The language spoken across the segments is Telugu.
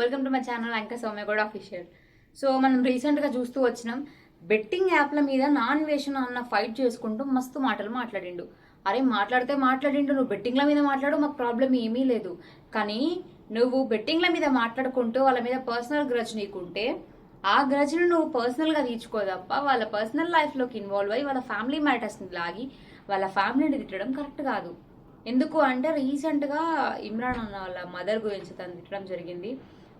వెల్కమ్ టు మై ఛానల్ అంక సౌమ్య కూడా అఫీషియల్ సో మనం రీసెంట్గా చూస్తూ వచ్చినాం. బెట్టింగ్ యాప్ల మీద నాన్ వేషన్ అన్న ఫైట్ చేసుకుంటూ మస్తు మాటలు మాట్లాడిండు. అరే మాట్లాడితే మాట్లాడిండు నువ్వు బెట్టింగ్ల మీద మాట్లాడు మాకు ప్రాబ్లం ఏమీ లేదు. కానీ నువ్వు బెట్టింగ్ల మీద మాట్లాడుకుంటూ వాళ్ళ మీద పర్సనల్ గ్రజ్ నీకుంటే ఆ గ్రజ్ను నువ్వు పర్సనల్గా తీర్చుకో తప్ప వాళ్ళ పర్సనల్ లైఫ్లోకి ఇన్వాల్వ్ అయ్యి వాళ్ళ ఫ్యామిలీ మ్యాటర్స్ని లాగి వాళ్ళ ఫ్యామిలీని తిట్టడం కరెక్ట్ కాదు. ఎందుకు అంటే రీసెంట్గా ఇమ్రాన్ అన్న వాళ్ళ మదర్ గురించి తను తిట్టడం జరిగింది.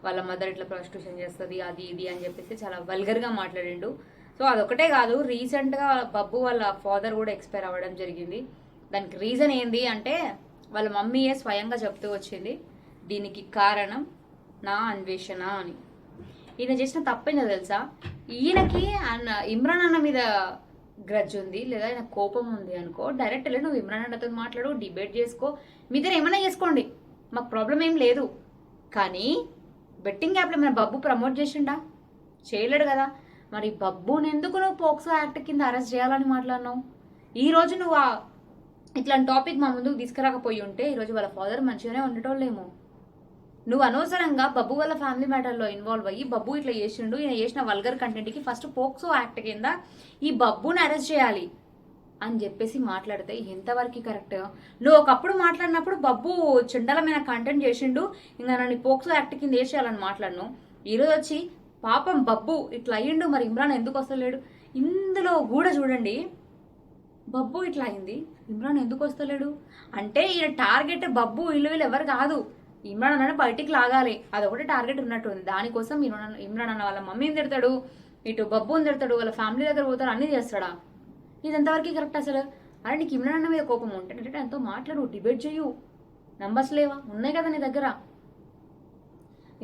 వాళ్ళ మదర్ ఇట్లా ప్రాస్టిట్యూషన్ చేస్తుంది అది ఇది అని చెప్పేసి చాలా వల్గర్గా మాట్లాడిండు. సో అదొకటే కాదు రీసెంట్గా బబ్బు వాళ్ళ ఫాదర్ కూడా ఎక్స్పైర్ అవ్వడం జరిగింది. దానికి రీజన్ ఏంది అంటే వాళ్ళ మమ్మీయే స్వయంగా చెప్తూ వచ్చింది దీనికి కారణం నా అన్వేషణ అని. ఈయన చేసిన తప్పేందో తెలుసా? ఈయనకి అన్న ఇమ్రాన్ అన్న మీద గ్రజ్ ఉంది లేదా ఆయన కోపం ఉంది అనుకో డైరెక్ట్ వెళ్ళి నువ్వు ఇమ్రాన్ అన్నతో మాట్లాడు డిబేట్ చేసుకో. మీ దగ్గర ఏమైనా చేసుకోండి మాకు ప్రాబ్లం ఏం లేదు. కానీ బెట్టింగ్ యాప్లో మన బబ్బు ప్రమోట్ చేసిండా? చేయలేడు కదా. మరి బబ్బుని ఎందుకు నువ్వు పోక్సో యాక్ట్ కింద అరెస్ట్ చేయాలని మాట్లాడినావు? ఈరోజు నువ్వు ఆ ఇట్లాంటి టాపిక్ మా ముందుకు తీసుకురాకపోయి ఉంటే ఈరోజు వాళ్ళ ఫాదర్ మంచిగానే ఉండటోళ్ళేమో. నువ్వు అనవసరంగా బబ్బు వాళ్ళ ఫ్యామిలీ మ్యాటర్లో ఇన్వాల్వ్ అయ్యి బబ్బు ఇట్లా చేసిండు ఈయన చేసిన వల్గర్ కంటెంట్కి ఫస్ట్ పోక్సో యాక్ట్ కింద ఈ బబ్బుని అరెస్ట్ చేయాలి. అని చెప్పేసి మాట్లాడితే ఎంతవరకు కరెక్ట్? నువ్వు ఒకప్పుడు మాట్లాడినప్పుడు బబ్బు చుండలమైన కంటెంట్ చేసిండు ఇంకా నన్ను పోక్సో యాక్ట్ కింద వేసేయాలని మాట్లాడను ఈరోజు వచ్చి పాపం బబ్బు ఇట్లా అయ్యిండు మరి ఇమ్రాన్ ఎందుకు వస్తలేడు ఇందులో కూడా చూడండి బబ్బు ఇట్లా అయింది ఇమ్రాన్ ఎందుకు వస్తలేడు? అంటే ఈయన టార్గెట్ బబ్బు ఇల్లు వీళ్ళు ఎవరు కాదు. ఇమ్రాన్ అన్న బయటికి లాగాలి. అదొకటి టార్గెట్ ఉన్నట్టు ఉంది దానికోసం ఇమ్రాన్ ఇమ్రాన్ అన్న వాళ్ళ మమ్మీని తిడతాడు ఇటు బబ్బుని తిడతాడు వాళ్ళ ఫ్యామిలీ దగ్గర పోతాడు అన్నీ చేస్తాడా? ఇది ఎంతవరకు కరెక్ట్ అసలు? అరే నీకు ఇమ్రాన్ అన్న మీద కోపం ఉంటే అంటే ఎంతో మాట్లాడు డిబేట్ చేయు నంబర్స్ లేవా? ఉన్నాయి కదా నీ దగ్గర.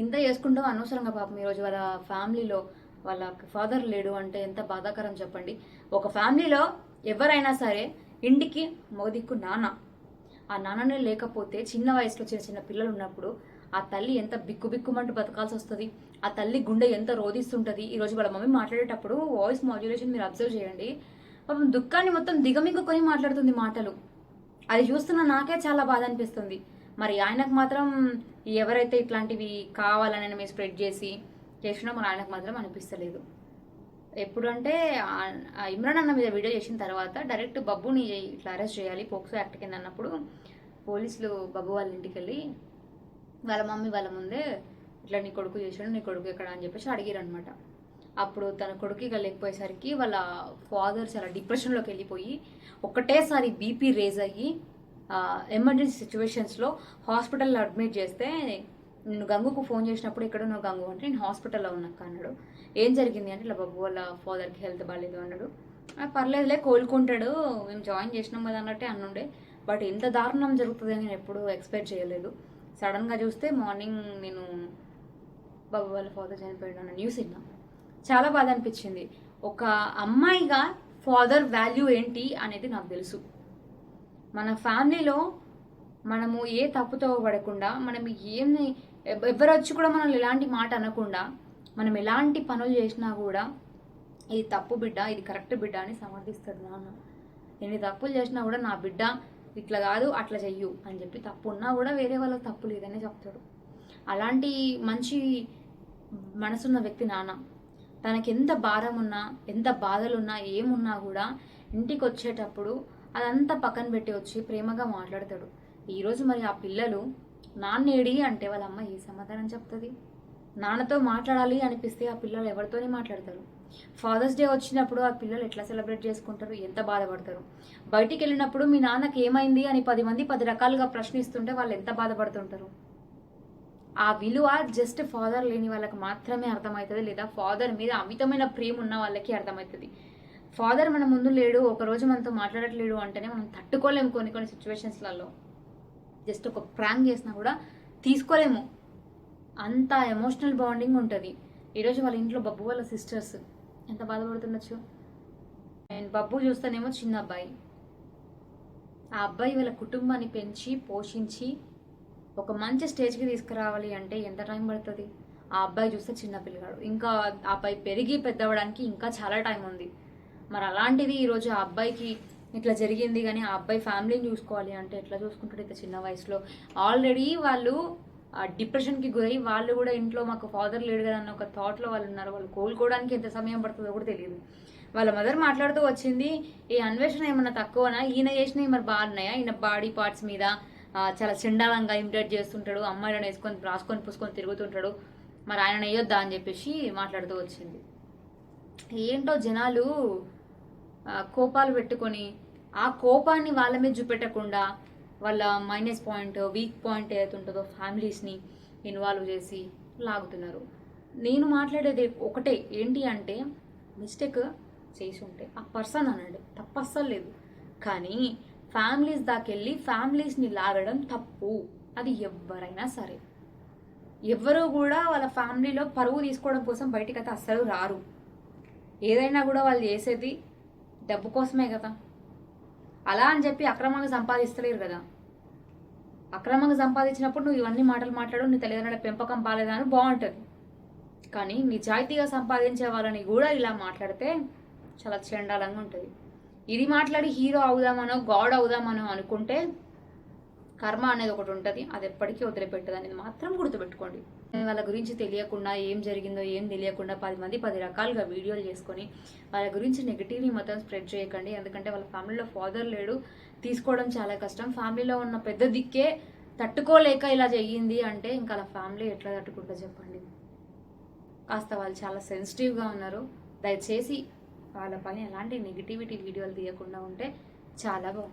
ఇంత చేసుకుంటావు అనవసరంగా పాపం ఈరోజు వాళ్ళ ఫ్యామిలీలో వాళ్ళ ఫాదర్ లేడు అంటే ఎంత బాధాకరం చెప్పండి. ఒక ఫ్యామిలీలో ఎవరైనా సరే ఇంటికి మోదిక్కు నాన్న. ఆ నాన్ననే లేకపోతే చిన్న వయసులో చిన్న చిన్న పిల్లలు ఉన్నప్పుడు ఆ తల్లి ఎంత బిక్కు బిక్కుమంటూ బతకాల్సి వస్తుంది? ఆ తల్లి గుండె ఎంత రోధిస్తుంటుంది? ఈరోజు వాళ్ళ మమ్మీ మాట్లాడేటప్పుడు వాయిస్ మాడ్యులేషన్ మీరు అబ్జర్వ్ చేయండి. పాపం దుఃఖాన్ని మొత్తం దిగమింగుకొని మాట్లాడుతుంది మాటలు. అది చూస్తున్న నాకే చాలా బాధ అనిపిస్తుంది మరి ఆయనకు మాత్రం ఎవరైతే ఇట్లాంటివి కావాలని మీరు స్ప్రెడ్ చేసి చేసినా మరి ఆయనకు మాత్రం అనిపిస్తలేదు. ఎప్పుడు అంటే ఇమ్రాన్ అన్న మీద వీడియో చేసిన తర్వాత డైరెక్ట్ బబ్బుని ఇట్లా అరెస్ట్ చేయాలి పోక్సో యాక్ట్ కింద అన్నప్పుడు పోలీసులు బబ్బు వాళ్ళ ఇంటికి వెళ్ళి వాళ్ళ మమ్మీ వాళ్ళ ముందే ఇట్లా నీ కొడుకు చేసాడు నీ కొడుకు ఎక్కడ? అని చెప్పేసి అడిగారు అనమాట అప్పుడు తన కొడుకు ఇక లేకపోయేసరికి వాళ్ళ ఫాదర్ చాలా డిప్రెషన్లోకి వెళ్ళిపోయి ఒకటేసారి బీపీ రేజ్ అయ్యి ఎమర్జెన్సీ సిచ్యువేషన్స్లో హాస్పిటల్లో అడ్మిట్ చేస్తే నేను గంగుకు ఫోన్ చేసినప్పుడు ఎక్కడ ఉన్నావు గంగు అంటే నేను హాస్పిటల్లో ఉన్నాక అన్నాడు. ఏం జరిగింది? అంటే ఇలా బాబు వాళ్ళ ఫాదర్కి హెల్త్ బాగాలేదు అన్నాడు. పర్లేదులే కోలుకుంటాడు మేము జాయిన్ చేసినాం కదా అన్నట్టే అన్నుండే. బట్ ఇంత దారుణం జరుగుతుంది అని నేను ఎప్పుడూ ఎక్స్పెక్ట్ చేయలేదు. సడన్గా చూస్తే మార్నింగ్ నేను బాబు వాళ్ళ ఫాదర్ చనిపోయాడు అన్న న్యూస్ విన్నా. చాలా బాధ అనిపించింది. ఒక అమ్మాయిగా ఫాదర్ వాల్యూ ఏంటి అనేది నాకు తెలుసు. మన ఫ్యామిలీలో మనము ఏ తప్పుతో పడకుండా మనం ఏమి ఎవరు వచ్చి కూడా మనం ఎలాంటి మాట అనకుండా మనం ఎలాంటి పనులు చేసినా కూడా ఇది తప్పు బిడ్డ ఇది కరెక్ట్ బిడ్డ అని సమర్థిస్తాడు నాన్న. ఎన్ని తప్పులు చేసినా కూడా నా బిడ్డ ఇట్లా కాదు అట్లా చెయ్యు అని చెప్పి తప్పు ఉన్నా కూడా వేరే వాళ్ళకి తప్పు లేదని చెప్తాడు. అలాంటి మంచి మనసున్న వ్యక్తి నాన్న. తనకి ఎంత భారం ఉన్నా ఎంత బాధలున్నా ఏమున్నా కూడా ఇంటికి వచ్చేటప్పుడు అదంతా పక్కన పెట్టి వచ్చి ప్రేమగా మాట్లాడతాడు. ఈరోజు మరి ఆ పిల్లలు నాన్నేడి అంటే వాళ్ళ అమ్మ ఏ సమాధానం చెప్తుంది? నాన్నతో మాట్లాడాలి అనిపిస్తే ఆ పిల్లలు ఎవరితోనే మాట్లాడతారు? ఫాదర్స్ డే వచ్చినప్పుడు ఆ పిల్లలు ఎట్లా సెలబ్రేట్ చేసుకుంటారు? ఎంత బాధపడతారు? బయటికి వెళ్ళినప్పుడు మీ నాన్నకి ఏమైంది అని పది మంది పది రకాలుగా ప్రశ్నిస్తుంటే వాళ్ళు ఎంత బాధపడుతుంటారు? ఆ విలువ జస్ట్ ఫాదర్ లేని వాళ్ళకి మాత్రమే అర్థమవుతుంది లేదా ఫాదర్ మీద అమితమైన ప్రేమ ఉన్న వాళ్ళకి అర్థమవుతుంది. ఫాదర్ మన ముందు లేడు ఒక రోజు మనతో మాట్లాడట్లేడు అంటేనే మనం తట్టుకోలేము కొన్ని కొన్ని సిచ్యువేషన్స్లలో జస్ట్ ఒక ప్రాంక్ చేసినా కూడా తీసుకోలేము. అంత ఎమోషనల్ బాండింగ్ ఉంటుంది. ఈరోజు వాళ్ళ ఇంట్లో బబ్బు వాళ్ళ సిస్టర్స్ ఎంత బాధపడుతుండొచ్చు? అండ్ బబ్బు చూస్తానేమో చిన్న అబ్బాయి. ఆ అబ్బాయి వాళ్ళ కుటుంబాన్ని పెంచి పోషించి ఒక మంచి స్టేజ్కి తీసుకురావాలి అంటే ఎంత టైం పడుతుంది? ఆ అబ్బాయి చూస్తే చిన్న పిల్లగాడు. ఇంకా ఆ అబ్బాయి పెరిగి పెద్దవడానికి ఇంకా చాలా టైం ఉంది. మరి అలాంటిది ఈరోజు ఆ అబ్బాయికి ఇట్లా జరిగింది కానీ ఆ అబ్బాయి ఫ్యామిలీని చూసుకోవాలి అంటే ఎట్లా చూసుకుంటాడు ఇంత చిన్న వయసులో? ఆల్రెడీ వాళ్ళు ఆ డిప్రెషన్కి గురై వాళ్ళు కూడా ఇంట్లో మాకు ఫాదర్ లేడు కదా అన్న ఒక థాట్లో వాళ్ళు ఉన్నారు. వాళ్ళు కోలుకోవడానికి ఎంత సమయం పడుతుందో కూడా తెలియదు. వాళ్ళ మదర్ మాట్లాడుతూ వచ్చింది ఈ అన్వేషణ ఏమన్నా తక్కువనా? ఈయన చేసినవి మరి బాగున్నాయా? ఈయన బాడీ పార్ట్స్ మీద చాలా చండాలంగా ఇమిటేట్ చేస్తుంటాడు అమ్మాయిలను వేసుకొని రాసుకొని పూసుకొని తిరుగుతుంటాడు. మరి ఆయన వేయొద్దా అని చెప్పేసి మాట్లాడుతూ వచ్చింది. ఏంటో జనాలు కోపాలు పెట్టుకొని ఆ కోపాన్ని వాళ్ళ మీద చూపెట్టకుండా వాళ్ళ మైనస్ పాయింట్ వీక్ పాయింట్ ఏదైతుంటుందో ఫ్యామిలీస్ని ఇన్వాల్వ్ చేసి లాగుతున్నారు. నేను మాట్లాడేది ఒకటే ఏంటి అంటే మిస్టేక్ చేసి ఉంటే ఆ పర్సన్ అన్నాడు. తప్పు అస్సలు లేదు. కానీ ఫ్యామిలీస్ దాకెళ్ళి ఫ్యామిలీస్ని లాగడం తప్పు. అది ఎవరైనా సరే. ఎవరు కూడా వాళ్ళ ఫ్యామిలీలో పరువు తీసుకోవడం కోసం బయటికి అయితే అస్సలు రారు. ఏదైనా కూడా వాళ్ళు చేసేది డబ్బు కోసమే కదా. అలా అని చెప్పి అక్రమంగా సంపాదిస్తలేరు కదా. అక్రమంగా సంపాదించినప్పుడు నువ్వు ఇవన్నీ మాటలు మాట్లాడు నీ తల్లిదండ్రుల పెంపకం బాలేదా అని బాగుంటుంది. కానీ నిజాయితీగా సంపాదించే వాళ్ళని కూడా ఇలా మాట్లాడితే చాలా చండాలంగా ఉంటుంది. ఇది మాట్లాడి హీరో అవుదామనో గాడ్ అవుదామనో అనుకుంటే కర్మ అనేది ఒకటి ఉంటుంది. అది ఎప్పటికీ వదిలిపెట్టదు అనేది మాత్రం గుర్తుపెట్టుకోండి. వాళ్ళ గురించి తెలియకుండా ఏం జరిగిందో ఏం తెలియకుండా పది మంది పది రకాలుగా వీడియోలు చేసుకొని వాళ్ళ గురించి నెగిటివ్ని మొత్తం స్ప్రెడ్ చేయకండి. ఎందుకంటే వాళ్ళ ఫ్యామిలీలో ఫాదర్ లేడు. తీసుకోవడం చాలా కష్టం. ఫ్యామిలీలో ఉన్న పెద్ద దిక్కే తట్టుకోలేక ఇలా చెయ్యింది అంటే ఇంకా వాళ్ళ ఫ్యామిలీ ఎట్లా తట్టుకుంటో చెప్పండి. కాస్త వాళ్ళు చాలా సెన్సిటివ్గా ఉన్నారు. దయచేసి వాళ్ళ పైన ఎలాంటి నెగిటివిటీ వీడియోలు తీయకుండా ఉంటే చాలా బాగుంది